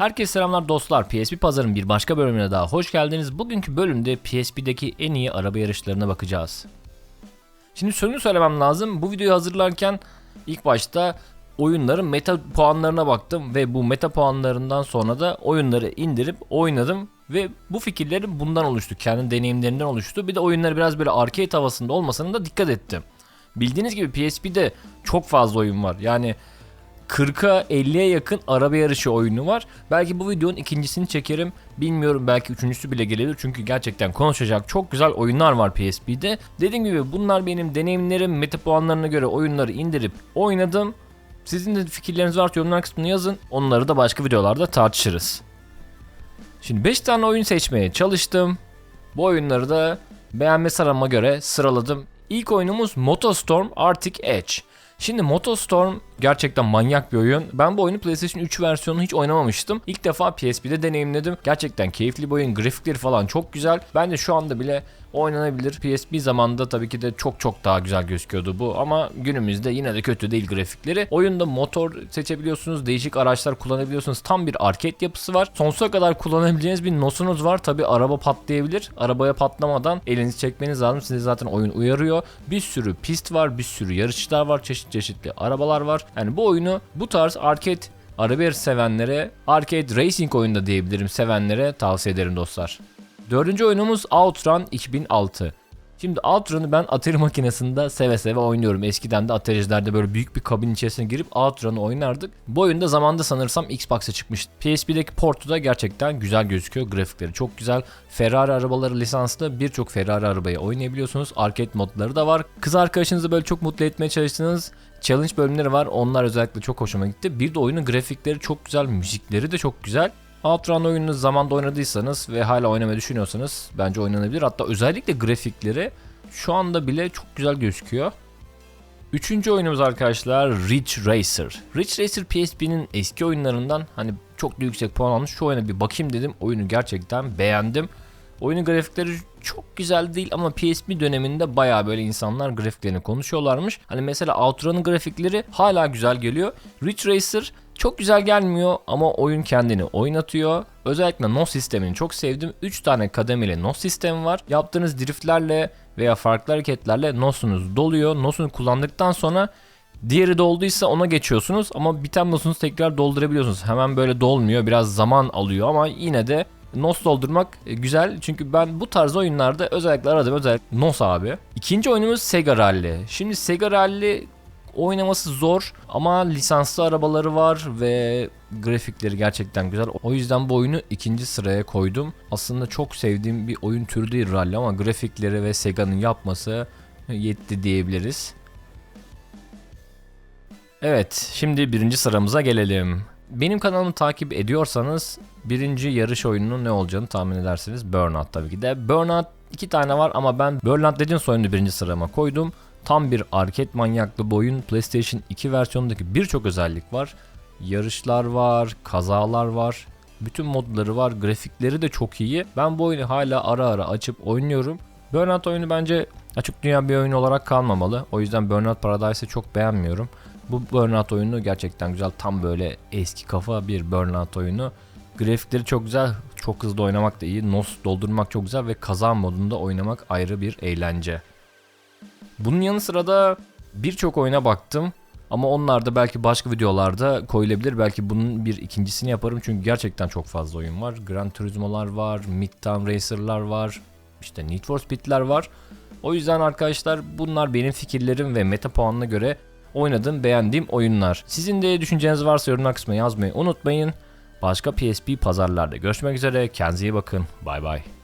Herkese selamlar dostlar. PSP Pazar'ın bir başka bölümüne daha hoş geldiniz. Bugünkü bölümde PSP'deki en iyi araba yarışlarına bakacağız. Şimdi şunu söylemem lazım. Bu videoyu hazırlarken ilk başta oyunların meta puanlarına baktım ve bu meta puanlarından sonra da oyunları indirip oynadım ve bu fikirlerim bundan oluştu. Kendi deneyimlerinden oluştu. Bir de oyunlar biraz böyle arcade havasında olmasına da dikkat ettim. Bildiğiniz gibi PSP'de çok fazla oyun var. Yani 40'a 50'ye yakın araba yarışı oyunu var. Belki bu videonun ikincisini çekerim. Bilmiyorum belki üçüncüsü bile gelebilir. Çünkü gerçekten konuşacak çok güzel oyunlar var PSP'de. Dediğim gibi bunlar benim deneyimlerim. Meta puanlarına göre oyunları indirip oynadım. Sizin de fikirleriniz varsa yorumlar kısmına yazın. Onları da başka videolarda tartışırız. Şimdi 5 tane oyun seçmeye çalıştım. Bu oyunları da beğenme sıralama göre sıraladım. İlk oyunumuz Motostorm Arctic Edge. Şimdi Motostorm gerçekten manyak bir oyun. Ben bu oyunu PlayStation 3 versiyonunu hiç oynamamıştım. İlk defa PSP'de deneyimledim. Gerçekten keyifli bir oyun. Grafikleri falan çok güzel. Bence şu anda bile oynanabilir. PSP zamanında tabii ki de çok çok daha güzel gözüküyordu bu ama günümüzde yine de kötü değil grafikleri. Oyunda motor seçebiliyorsunuz, değişik araçlar kullanabiliyorsunuz. Tam bir arcade yapısı var. Sonsuza kadar kullanabileceğiniz bir nosunuz var. Tabii araba patlayabilir. Arabaya patlamadan elinizi çekmeniz lazım. Sizi zaten oyun uyarıyor. Bir sürü pist var, bir sürü yarışçılar var, çeşit çeşitli arabalar var. Yani bu oyunu bu tarz arcade araba sevenlere, arcade racing oyunda diyebilirim sevenlere tavsiye ederim dostlar. Dördüncü oyunumuz Outrun 2006. Şimdi Outrun'u ben Atari makinesinde seve seve oynuyorum. Eskiden de Atari'lerde böyle büyük bir kabin içerisine girip Outrun'u oynardık. Bu oyunda zamanda sanırsam Xbox'a çıkmıştı. PSP'deki portu da gerçekten güzel gözüküyor. Grafikleri çok güzel. Ferrari arabaları lisanslı birçok Ferrari arabayı oynayabiliyorsunuz. Arcade modları da var. Kız arkadaşınızı böyle çok mutlu etmeye çalıştığınız challenge bölümleri var. Onlar özellikle çok hoşuma gitti. Bir de oyunun grafikleri çok güzel, müzikleri de çok güzel. Outrun oyununu zamanda oynadıysanız ve hala oynamayı düşünüyorsanız bence oynanabilir. Hatta özellikle grafikleri şu anda bile çok güzel gözüküyor. Üçüncü oyunumuz arkadaşlar Ridge Racer. Ridge Racer PSP'nin eski oyunlarından hani çok da yüksek puan almış. Şu oyuna bir bakayım dedim. Oyunu gerçekten beğendim. Oyunun grafikleri çok güzel değil ama PSP döneminde baya böyle insanlar grafiklerini konuşuyorlarmış. Hani mesela Outrun'un grafikleri hala güzel geliyor. Ridge Racer çok güzel gelmiyor ama oyun kendini oynatıyor. Özellikle NOS sistemini çok sevdim. 3 tane kademeli NOS sistemi var. Yaptığınız driftlerle veya farklı hareketlerle NOS'unuz doluyor. NOS'unu kullandıktan sonra Diğeri dolduysa ona geçiyorsunuz ama biten NOS'unuzu tekrar doldurabiliyorsunuz. Hemen böyle dolmuyor biraz zaman alıyor ama yine de NOS doldurmak e, güzel çünkü ben bu tarz oyunlarda özellikle aradım özellikle NOS abi. İkinci oyunumuz Sega Rally. Şimdi Sega Rally oynaması zor ama lisanslı arabaları var ve grafikleri gerçekten güzel. O yüzden bu oyunu ikinci sıraya koydum. Aslında çok sevdiğim bir oyun türü değil rally ama grafikleri ve Sega'nın yapması yetti diyebiliriz. Evet, şimdi birinci sıramıza gelelim. Benim kanalımı takip ediyorsanız birinci yarış oyununun ne olacağını tahmin edersiniz. Burnout tabii ki de. Burnout iki tane var ama ben Burnout Legends oyununu birinci sırama koydum. Tam bir arcade manyaklı bir oyun. PlayStation 2 versiyonundaki birçok özellik var. Yarışlar var, kazalar var. Bütün modları var. Grafikleri de çok iyi. Ben bu oyunu hala ara ara açıp oynuyorum. Burnout oyunu bence açık dünya bir oyun olarak kalmamalı. O yüzden Burnout Paradise'ı çok beğenmiyorum. Bu Burnout oyunu gerçekten güzel. Tam böyle eski kafa bir Burnout oyunu. Grafikleri çok güzel. Çok hızlı oynamak da iyi. NOS doldurmak çok güzel ve kaza modunda oynamak ayrı bir eğlence. Bunun yanı sıra da birçok oyuna baktım. Ama onlar da belki başka videolarda koyulabilir. Belki bunun bir ikincisini yaparım. Çünkü gerçekten çok fazla oyun var. Gran Turismo'lar var. Midtown Racer'lar var. İşte Need for Speed'ler var. O yüzden arkadaşlar bunlar benim fikirlerim ve meta puanına göre oynadığım, beğendiğim oyunlar. Sizin de düşünceniz varsa yorumlar kısmına yazmayı unutmayın. Başka PSP pazarlarda görüşmek üzere. Kendinize iyi bakın. Bay bay.